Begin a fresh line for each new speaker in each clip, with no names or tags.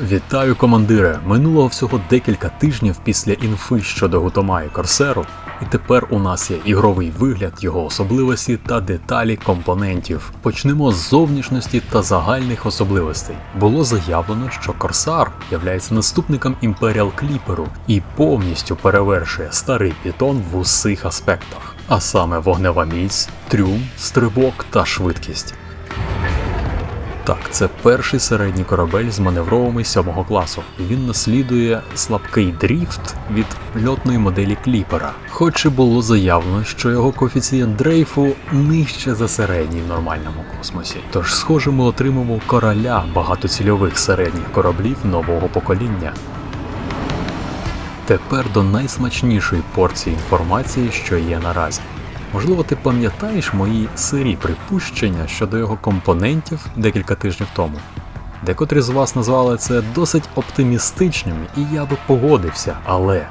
Вітаю, командире! Минуло всього декілька тижнів після інфи щодо Гутома і Корсеру, і тепер у нас є ігровий вигляд, його особливості та деталі компонентів. Почнемо з зовнішності та загальних особливостей. Було заявлено, що Корсар являється наступником Imperial Кліперу і повністю перевершує старий Пітон в усіх аспектах, а саме вогнева міць, трюм, стрибок та швидкість. Так, це перший середній корабель з маневровими сьомого класу, він наслідує слабкий дріфт від льотної моделі Кліпера. Хоч і було заявлено, що його коефіцієнт дрейфу нижче за середній в нормальному космосі. Тож, схоже, ми отримаємо короля багатоцільових середніх кораблів нового покоління. Тепер до найсмачнішої порції інформації, що є наразі. Можливо, ти пам'ятаєш мої сирі припущення щодо його компонентів декілька тижнів тому. Декотрі з вас назвали це досить оптимістичними, і я би погодився, але,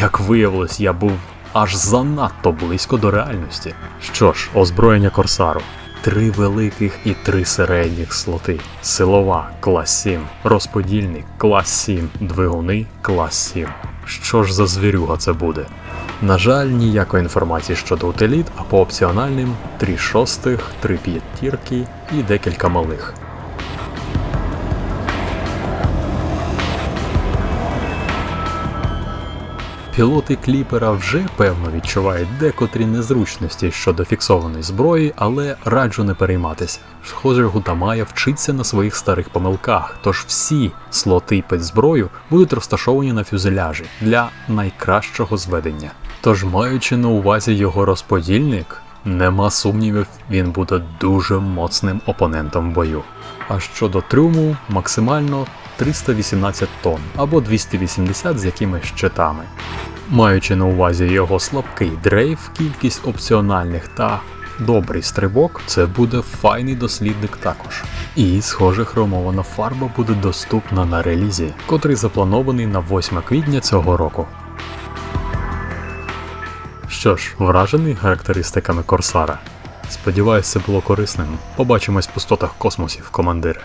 як виявилось, я був аж занадто близько до реальності. Що ж, озброєння Корсару. Три великих і три середніх слоти. Силова клас 7, розподільник клас 7, двигуни клас 7. Що ж за звірюга це буде? На жаль, ніякої інформації щодо утиліт, а по опціональним 3 шостих, 3 п'ятірки і декілька малих. Пілоти кліпера вже певно відчувають декотрі незручності щодо фіксованої зброї, але раджу не перейматися. Схоже, Гутамая вчиться на своїх старих помилках, тож всі слоти під зброю будуть розташовані на фюзеляжі для найкращого зведення. Тож, маючи на увазі його розподільник, нема сумнівів, він буде дуже моцним опонентом в бою. А щодо трюму, максимально 318 тонн або 280 з якимись щитами. Маючи на увазі його слабкий дрейф, кількість опціональних та добрий стрибок, це буде файний дослідник також. І, схоже, хромована фарба буде доступна на релізі, котрий запланований на 8 квітня цього року. Що ж, вражений характеристиками Корсара. Сподіваюсь, це було корисним. Побачимось в пустотах космосів, командири.